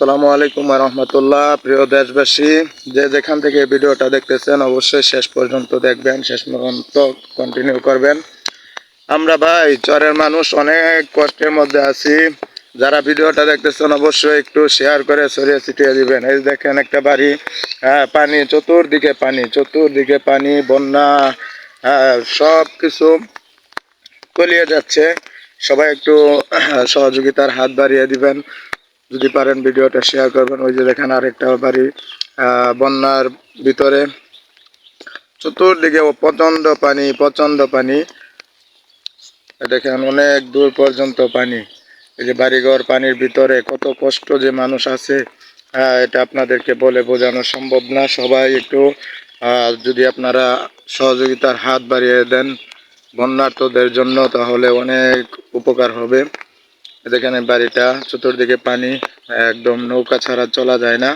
আসসালামু আলাইকুম রহমতুল্লাহ। প্রিয় দেশবাসী, যে যেখান থেকে ভিডিওটা দেখতেছেন, অবশ্যই শেষ পর্যন্ত দেখবেন, শেষ পর্যন্ত কন্টিনিউ করবেন। আমরা ভাই, চরের মানুষ, অনেক কষ্টের মধ্যে আছি। যারা ভিডিওটা দেখতেছেন, অবশ্যই একটু শেয়ার করে ছড়িয়ে ছিটিয়ে দিবেন। এই দেখেন একটা বাড়ি হ্যাঁ পানি, চতুর্দিকে পানি চতুর্দিকে পানি, বন্যা হ্যাঁ সব কিছু তলিয়ে যাচ্ছে। সবাই একটু সহযোগিতার হাত বাড়িয়ে দিবেন। যদি পারেন ভিডিওটা শেয়ার করবেন। ওই যে দেখেন আরেকটা বাড়ি বন্যার ভিতরে। চতুর্দিকে প্রচণ্ড পানি প্রচণ্ড পানি। দেখেন অনেক দূর পর্যন্ত পানি। এই যে বাড়িঘর, পানির ভিতরে কত কষ্ট যে মানুষ আছে। হ্যাঁ এটা আপনাদেরকে বলে বোঝানো সম্ভব না। সবাই একটু যদি আপনারা সহযোগিতার হাত বাড়িয়ে দেন বন্যার্থদের জন্য, তাহলে অনেক উপকার হবে। দেখেন বাড়িটা চতুর্দিকে পানি একদম নৌকা ছাড়া চলা যায় না।